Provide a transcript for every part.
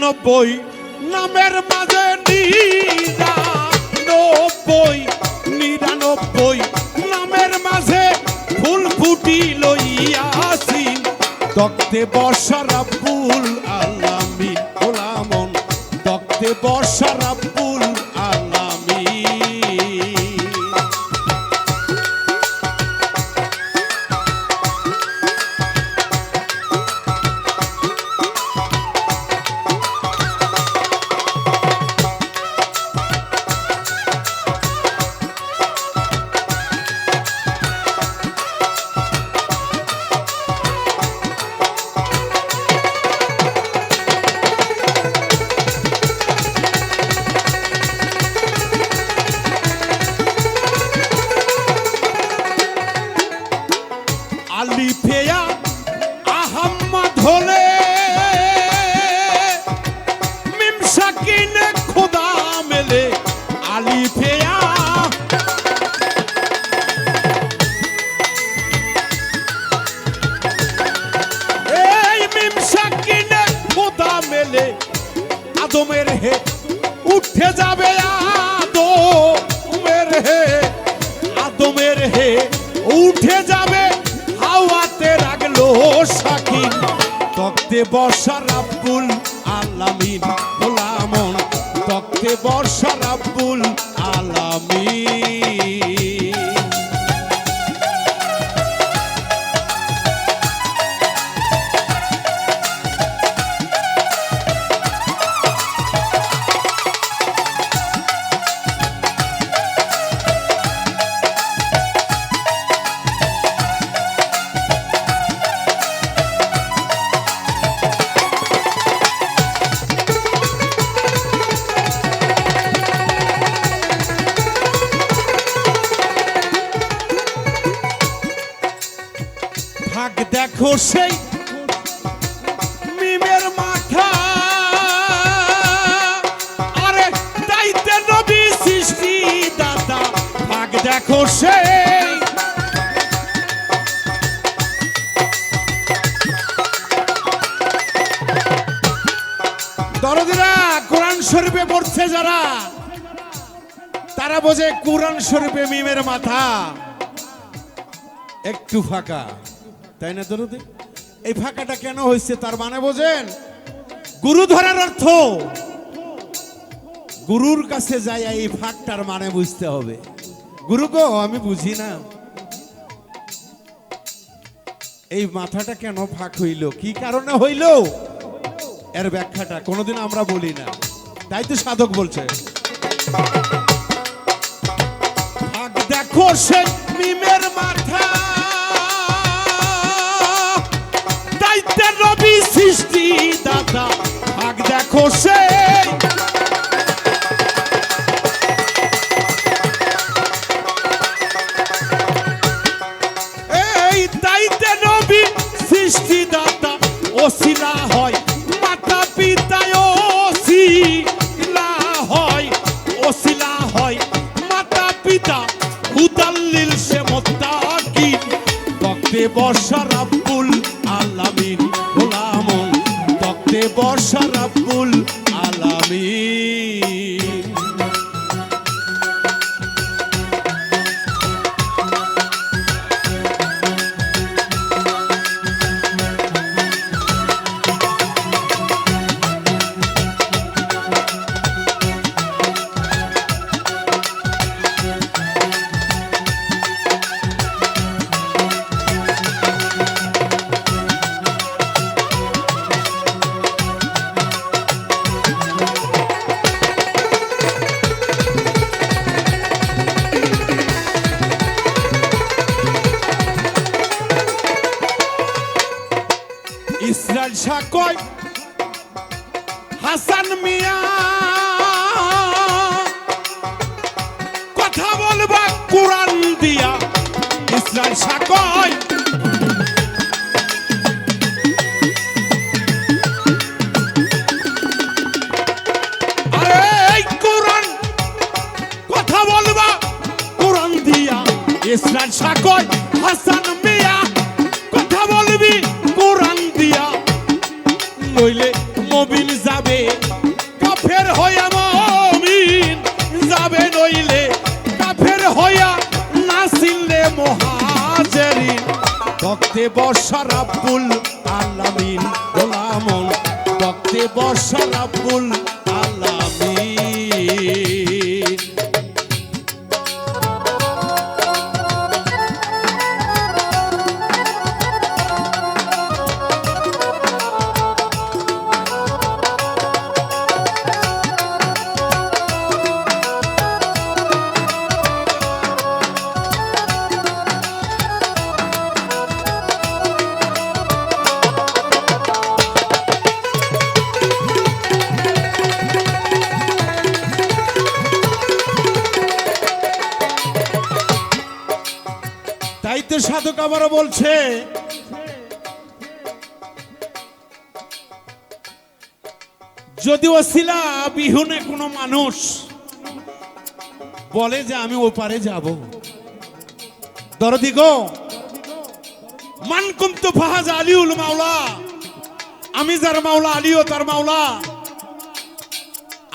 নিরানব্বই নামের মাঝে নিরানব্বই নিরানব্বই, নামের মাঝে ফুল ফুটি লইয়াছি তক্তে বর্ষা ফুল আলামিন গোলামন তক্তে বর্ষা রাব্বুল তক্তে বর্ষা রাব্বুল আলামিন। গোলামন তক্তে বর্ষা রাব্বুল আলামিন। ভাগ দেখো সেই মিমের মাথা। আরে দাইতে নবী সৃষ্টি দাদা ভাগ দেখো দরদিরা, কোরআন শরীফে পড়ছে যারা, তারা বোঝে কোরআন শরীফে মিমের মাথা। একটু ফাঁকা। তাই না, দরদি? এই ফাঁকাটা কেন হয়েছে তার মানে বোঝেন? গুরু ধরার অর্থ, গুরুর কাছে যাই এই ফাঁকটার মানে বুঝতে হবে। গুরু গো, আমি বুঝি না। এই মাথাটা কেন ফাঁক হইল? কি কারণে হইল? এর ব্যাখ্যাটা কোনোদিন আমরা বলি না। তাই তো সাধক বলছে। দেখো সে মাথা। সৃষ্টি দাতা ওসিলা হয়। মাতা পিতায় ওসিলা হয়। ওসিলা হয়। মাতা পিতা হুদাল্লিল সে মোত্তাকি তক্তে বর্ষা রাব্বুল আলামিন। গোলামন তক্তে বর্ষা রাব্বুল ইসরায়েল শাহ কয় হাসান মিয়া কথা বলবা কোরআন দিয়া। ইসরায়েল শাহ কয় নইলে মবিন যাব। কাফের হইয়া মমিন যাবে নইলে। কাফের হইয়া নাসিলে মহাজেরিন। ভক্তে বর্ষা রাব্বুল আলামিন গোলামন ভক্তে বর্ষা রাব্বুল সাধক আবারও বলছে। যদি ওসিলা বিহুনে কোনো মানুষ বলে যে আমি ওপারে যাব। দরদি গো মান কুমতু ফাহাজ আলিউল মাওলা। আমি যার মাওলা আলিও তার মাওলা।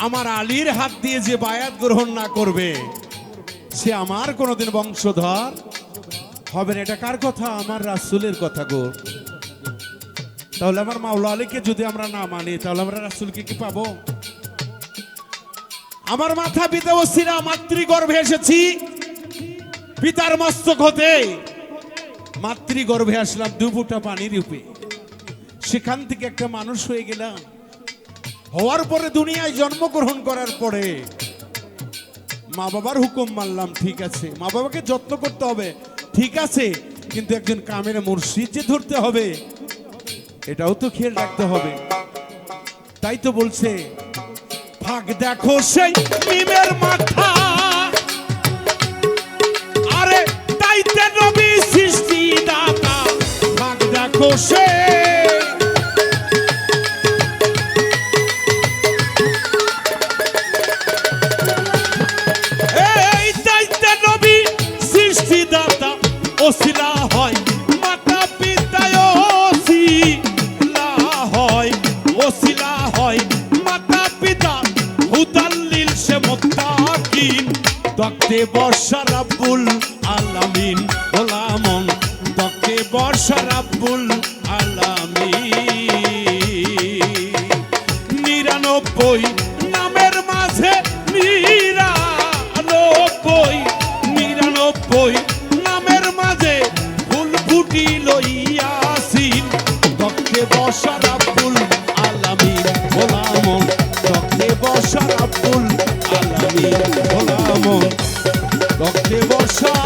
আমার আলীর হাত দিয়ে যে বায়াত গ্রহণ না করবে, সে আমার কোনোদিন বংশধর হবে না এটা কার কথা? আমার রাসুলের কথা গো। তাহলে আমার মাওলা আলীকে যদি আমরা না মানি, তাহলে আমরা রাসুলকে কি পাবো? আমার মাথা পিতা ওসিরা মাতৃগর্ভে এসেছি। পিতার মস্তক হতে মাতৃগর্ভে আসলাম দু ফুটা পানি রূপে। সেখান থেকে একটা মানুষ হয়ে গেলাম। হওয়ার পরে দুনিয়ায় জন্মগ্রহণ করার পরে মা বাবার হুকুম মানলাম, ঠিক আছে। মা বাবাকে যত্ন করতে হবে। ঠিক আছে, কিন্তু একজন কামের মুর্শিদ যে ধরতে হবে। এটাও তো খেয়াল রাখতে হবে। তাই তো বলছে ফাঁক দেখো সেই নিমের মাথা। তক্তে বর্ষা রাব্বুল আলামিন গোলামন তক্তে বর্ষা রাব্বুল আলামিন। নিরানব্বই, নামের মাঝে নিরানব্বই। নিরানব্বই, নামের মাঝে ফুল ফুটি লইয়াসিন তক্তে বসা রাব্বুল আলামিন গোলামন তক্তে বসা রাব্বুল আলামিন গোলামন তক্তে বসা